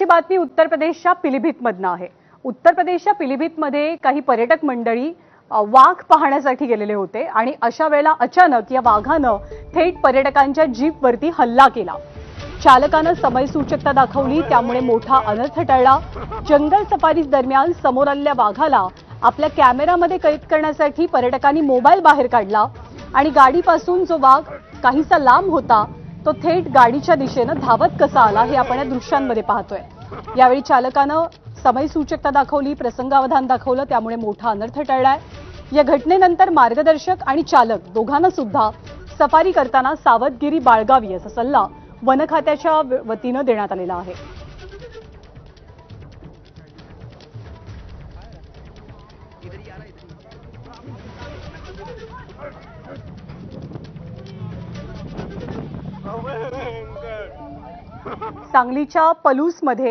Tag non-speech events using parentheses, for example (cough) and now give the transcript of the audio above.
पुढची बातमी उत्तर प्रदेशच्या पिलीभीतमधनं आहे. उत्तर प्रदेशच्या पिलीभीतमध्ये काही पर्यटक मंडळी वाघ पाहण्यासाठी गेलेले होते आणि अशा वेळेला अचानक या वाघानं थेट पर्यटकांच्या जीपवरती हल्ला केला. चालकानं समयसूचकता दाखवली त्यामुळे मोठा अनर्थ टळला. जंगल सफारी दरम्यान समोर आलेल्या वाघाला आपल्या कॅमेरामध्ये कैद करण्यासाठी पर्यटकांनी मोबाईल बाहेर काढला आणि गाडीपासून जो वाघ काहीसा लांब होता तो थेट गाडीच्या दिशेनं धावत कसा आला हे आपण या दृश्यांमध्ये पाहतोय. यावेळी चालकानं समयसूचकता दाखवली प्रसंगावधान दाखवलं त्यामुळे मोठा अनर्थ टळलाय. या घटनेनंतर मार्गदर्शक आणि चालक दोघांना सुद्धा सफारी करताना सावधगिरी बाळगावी असा सल्ला वन खात्याच्या वतीनं देण्यात आलेला आहे. (laughs) सांगलीच्या पलूसमध्ये